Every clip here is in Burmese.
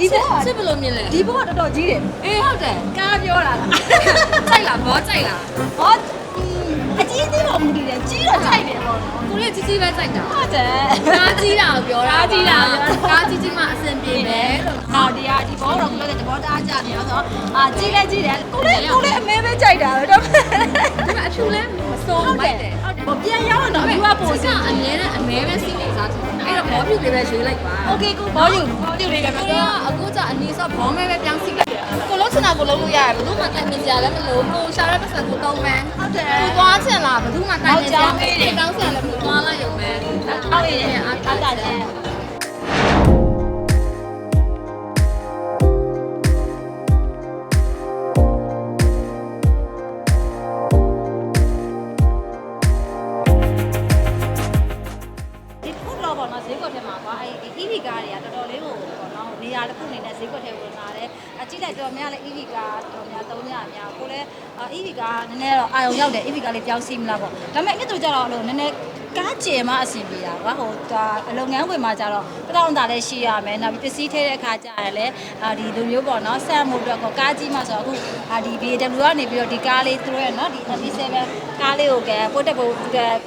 ဒီဘောကစစ်ဘယ်လိုမြင်လဲဒီဘောကတော်တော်ကြီးတယ်အေးဟုတ်တယ်ကားပြောတာလားကြိုက်လားဘောကြိုက်လားဟောအကြီးသေးတော့မူတည်တယ်ကြီးတော့ကြိုက်တယ်ပေါ့နော်ကိုလေးကြီးကြီးပဲကြိုက်တာဟုတ်တယ်ကားကြီးတာကိုပြောတာကားကြီးတာကိုပြောတာကားကြီးကြီးမှအဆင်ပြေမယ်လို့ဟောဒီဟာဒီဘောတော့ကိုလည်းဒီဘောတအားကြနေရောဆိုအာကြီးလဲကြီးတယ်ကိုလည်းကိုလည်းအမဲပဲကြိုက်တာပဲတော့ဒီမှာအဖြူလဲမစိုးဟုတ်မိုတယ်က်တယ်ဟုတ်တယ်ပြန်ရောက်တော့ဒီကပို့စစီအမြဲတမ်းအမဲပဲစီနေစားတယ် အဲ့တော့ဘောဖြူလေးပဲရွေးလိုက်ပါ โอเคကိုဘောယူဘောယူလေးကမ ကို ပြော ကအခုကျအနီးဆော့ဘောမဲပဲပြောင်းစီလိုက်တယ်ကိုလုံးချင်တာကိုလုံးလို့ရတယ်ဘယ်သူမှတိုင်ပင်ကြလည်းမလို့ကိုရှာတဲ့ပတ်စံကိုတုံးမယ် ဟုတ်တယ် ကိုသွားချင်လားဘယ်သူမှတိုင်ပင်ကြမယ်တောင်းချင်လည်းကိုသွားလိုက်ရုံပဲ ဟုတ်ရဲ့အားတာတယ် EV ကားတွေကတော်တော်လေးကိုပေါ့နော်နေရာတစ်ခုအနေနဲ့ဈေးကွက်ထဲဝင်လာတယ်အကြည့်လိုက်တော့များလဲ EV ကားတော်များသုံးရအများကိုလည်း EV ကားနည်းနည်းတော့အာရုံရောက်တယ် EV ကားလေးပြောင်းစီးမလားပေါ့ဒါပေမဲ့အဲ့တို့ကြတော့အဲ့လိုနည်းနည်းကားကျယ်မှအဆင်ပြေတာကွာဟိုဒါအလုပ်ငန်းဝင်မှာကြတော့တထောင်သားလည်းရှိရမယ်နောက်ပြီးပစ္စည်းထည့်တဲ့အခါကျရင်လည်းအာဒီလိုမျိုးပေါ့နော်ဆန်မို့အတွက်ကောကားကြီးမှဆိုတော့အခုအာဒီ BMW ကနေပြီးတော့ဒီကားလေးသူတို့ရဲ့နော်ဒီ MP7 ကားလေးကိုကဲပို့တက်ဖို့ကဲကိုလည်း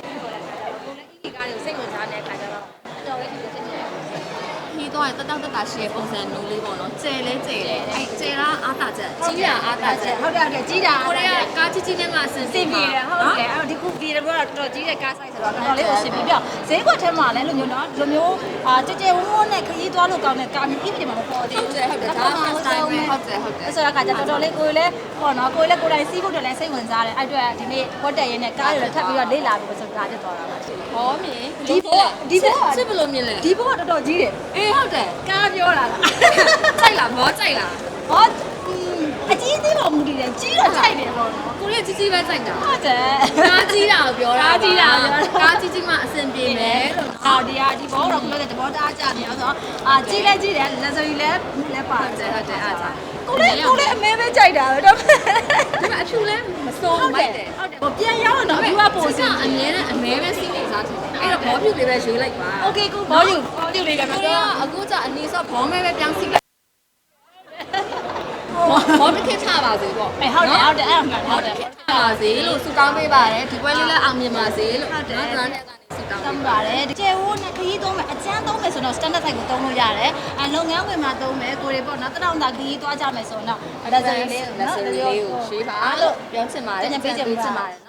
EV ကားလေးကိုစိတ်ဝင်စားတဲ့အခါကျတော့တော်လေးဒီလိုဖြစ်နေတယ် ခီးတော့တက်တောက်တက်တာရှယ်ပုံစံမျိုးလေးပေါ့နော်ကျဲလဲကျဲတယ်အဲ့ကျဲတာအားတာချက်ကြီးတာအားတာချက်ဟုတ်တယ်ဟုတ်တယ်ကြီးတာကိုရီးယားကားကြီးကြီးနဲ့မှအဆင်စင်ပြေတယ်ဟုတ်တယ်အဲ့တော့ဒီခုဗီဒီယိုကတော့တော်တော်ကြီးတဲ့ကားဆိုင်ဆိုတော့တော်တော်လေးကိုစင်ပြေပြဈေးကွက်ထဲမှာလည်းလိုမျိုးနော်လိုမျိုးအာကြဲကြဲဝုန်းဝုန်းနဲ့ခရီးသွားလို့ကောင်းတဲ့ကားမျိုးအိပ်ပြမှာမပေါ်သေးဟုတ်ဘူးတယ်ဟုတ်တယ်ဒါမှစတိုင်ပဲဟုတ်တယ်ဟုတ်တယ်ဆိုတော့ကကြတော်တော်လေးကိုယ်လည်းဟောနော်ကိုယ်လည်းကိုယ်တိုင်စီးဖို့တည်းလည်းစိတ်ဝင်စားတယ်အဲ့အတွက်ဒီနေ့ဟော့တယ်ရင်းနဲ့ကားတွေလည်းထပ်ပြီးတော့လေ့လာပြီးဆိုကားဖြစ်သွားတာပါဟောမြင်ဒီဘောဒီဘောစစ်ဘယ်လိုမြင်လဲဒီဘောကတော်တော်ကြီးတယ်အေးဟုတ်တယ်ကားပြောတာလားကြိုက်လားမောကြိုက်လားဟောอืมအကြီးသေးတော့မူတည်တယ်ကြီးတော့ကြိုက်တယ်ပေါ့နော်ကိုလေးကြီးကြီးပဲကြိုက်တာဟုတ်တယ်ကားကြီးတာကိုပြောတာကားကြီးတာကိုပြောတာကားကြီးကြီးမှအဆင်ပြေမယ်လို့ဟာဒီဟာဒီဘောတော့ကိုလေးတဘောတားကြနေအောင်ဆိုတော့အာကြီးလဲကြီးတယ်လက်စရီလဲလဲပါတယ်ဟုတ်တယ်အားသာကိုလေးကိုလေးအမဲပဲကြိုက်တာပဲတော့ဒီမှာအဖြူလဲမစိုးမိုက်တယ်ဟုတ်တယ်ဟိုပြန်ရောက်တော့ view ကပိုစီအမြဲတမ်းအမဲပဲစီးနေစားတယ်အဲ့တော့ဘောဖြူလေးပဲရွေးလိုက်ပါ Okay ကိုဘောဖြူ ကိုဘောယူဘောယူလေးကမကိုပြောကအခုကျအနီးဆော့ဘောမဲပဲပြောင်းစီလိုက်ဘောတစ်ခေတ်ချပါစေပေါ့အဲဟုတ်တယ်ဟုတ်တယ်အဲ့ဒါမှန်ဟုတ်တယ်ချပါစေလို့ဆုတောင်းပေးပါတယ်ဒီပွဲလေးလည်းအောင်မြင်ပါစေလို့နော်ကျွန်တော်နဲ့ကနေဆုတောင်းတပေးမ်းပါပါတယ်ဒီကျဲဝိုးနဲ့ခရီးသုံးမယ်အကျန်းသုံးမယ်ဆိုတော့ standard size ကိုသုံးလို့ရတယ်အလုပ်ငန်းဝင်မှာသုံးမယ်ကိုတွေပေါ့နော်တတောင်သာခရီးသွားကြမယ်ဆိုတော့ဒါဆိုရင်လေးလက်နော်စရီလေးကိုရွှေးပါလို့ပြောချင်ပါတယ်ပြန်ပေးချင်ပါချင်ပါတယ်နော်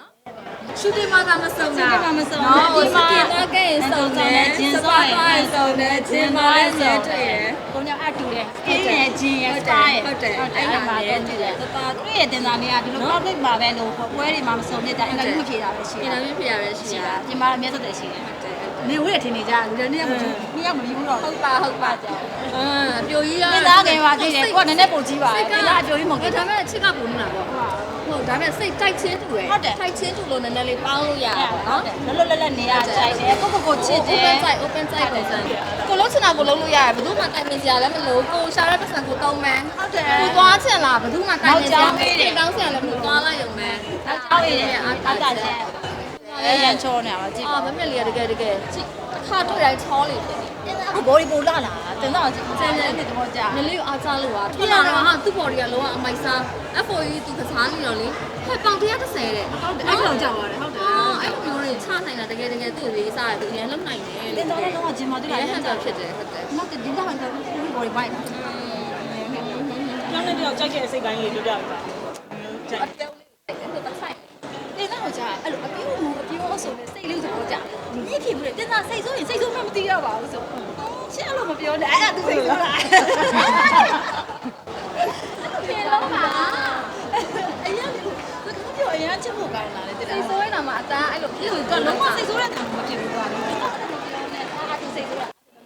ရှူတင်မှာကမစုံတာရှူတင်မှာမစုံနော်ဒီဒီမှာမှာကဲရင်စုံတယ်ဂျင်းစစောပါရးယ်သွားရင်စုံတယ်ဂျင်းပါလဲဆဲတွေ့ရယ်ကိုညအ တယ်။အင်းရဲ့ဂျင်းရဲ့စားရဲ့ဟုတ်တယ်အဲ့ဒါမှာတော့ကြည့်တယ်။ဒါသူရဲ့တင်စားလေးကဒီလို public မှာပဲလို့ပွဲတွေမှာမစုံနဲ့တာအင်တာဗျူးဖြေတာပဲရှိတယ်။အင်တာဗျူးဖြေတာပဲရှိတာ။ပြင်မာအများဆုံးတယ်ရှိတယ်။နေဝဲထင်နေကြလူတွေနေ့ကမကြည့်နေ့ကမယူတော့ဟုတ်ပါဟုတ်ပါကြောင်းအင်းအပြိုကြီးကမသားငယ်ပါသေးတယ်ကိုကနည်းနည်းပုံကြီးပါတယ်ဒါကအပြိုကြီးမဟုတ်ဘူးဒါပေမဲ့ချစ်ကပုံနေတာပေါ့ဟုတ်ဒါပေမဲ့စိတ်တိုက်ချင်းတူတယ်တိုက်ချင်းတူလို့နည်းနည်းလေးပေါင်းလို့ရတယ်နော်လွတ်လွတ်လပ်လပ်နေရကြိုက်တယ်ကိုကိုကိုချစ်တယ် open side open side ပုံစံ ကိုလုံးချင်တာကိုလုံးလို့ရတယ်ဘယ်သူမှတိုင်ပင်ကြလည်းမလို့ကိုရှာတဲ့ပတ်စံကိုတုံးမယ်ဟုတ်တယ်ကိုသွားချင်လားဘယ်သူမှတိုင်ပင်ကြတယ်တောင်းချင်လည်းမလို့သွားလိုက်ရုံပဲနောက်ကြောင်းရည်အားတာချက်အဲရန်ချောနေပါကြည့်အာမမေလေးကတကယ်တကယ်ကြည့်တစ်ခါတွေ့တိုင်းချောလေဖြစ်နေအခုဘောဒီပိုလာလာတင်တော့ကြည့်စမ်းစမ်းနေတော့ကြာမလေးကိုအားချလို့ပါထွက်လာတော့ဟာသူ့ body ကလုံးဝအမိုက်စား FOE သူကစားနေတော့လေဟဲ့ပေါင်130တဲ့ဟုတ်တယ်အဲ့လိုကြောက်ပါတယ်ဟုတ်တယ် အော်အဲ့လိုမျိုးတွေချနိုင်တာတကယ်တကယ်သူ့လေးစားတယ်သူလည်းလုံနိုင်တယ်တင်တော့တော့ဂျင်မာတူလာလည်းရဟန်န်ကြောတာက်ဖြစ်တယ်ဟုတ်တယ်နောက်တင်တော့ကတော့ဘောဒီဘိုက်ပြောင်းနေတော့ကြိုက်တဲ့အစိတ်ပိုင်းလေးပြောပြပါကြိုက်တင်တော့ကြာအဲ့လိုအပြိုးမူအပြိုးဆိုနေစိတ်လေးဆိုတော့ကြာမြင့်ဖြစ်ဘူးလေတင်တော့စိတ်ဆိုရင်စိတ်ဆိုမှမသိတော့ပါဘူးဆိုရှင်းလို့မပြောနဲ့အဲ့ဒါသူစိတ်ဆိုတာပြေလုံးပါအရင်ကပြော အရင်ချစ်ဖို့ကောင်းလာတယ်တင်စိတော့တ်ဆိုးနေတာမှာအတန်းအဲ့လိုဒီလိုကလုံးဝစိတ်ဆိုးတဲ့တံမဖြစ်ဘူးကွာနော်အာသူစိတ်ဆိုးတာ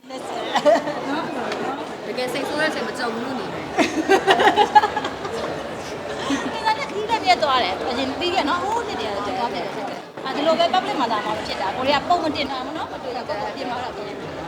လက်စနော်တကယ်စိတ်ဆိုးတဲ့အချိန်မကြုံဘူးလို့နေတယ်ဒီကနေ့ခီးလက်ပြတ်သွားတယ်အရင်ပြီးခဲ့နော်ဟိုးနှစ်တည်းတော့သွားပြတယ်ဖြစ်တယ်အဲဒီလိုပဲ public မှာဒါမှဖြစ်တာကိုရီးယားပုံမတင်တာမနော်မတွေ့တော့ကိုယ်ပြင်မှာတော့ပြင်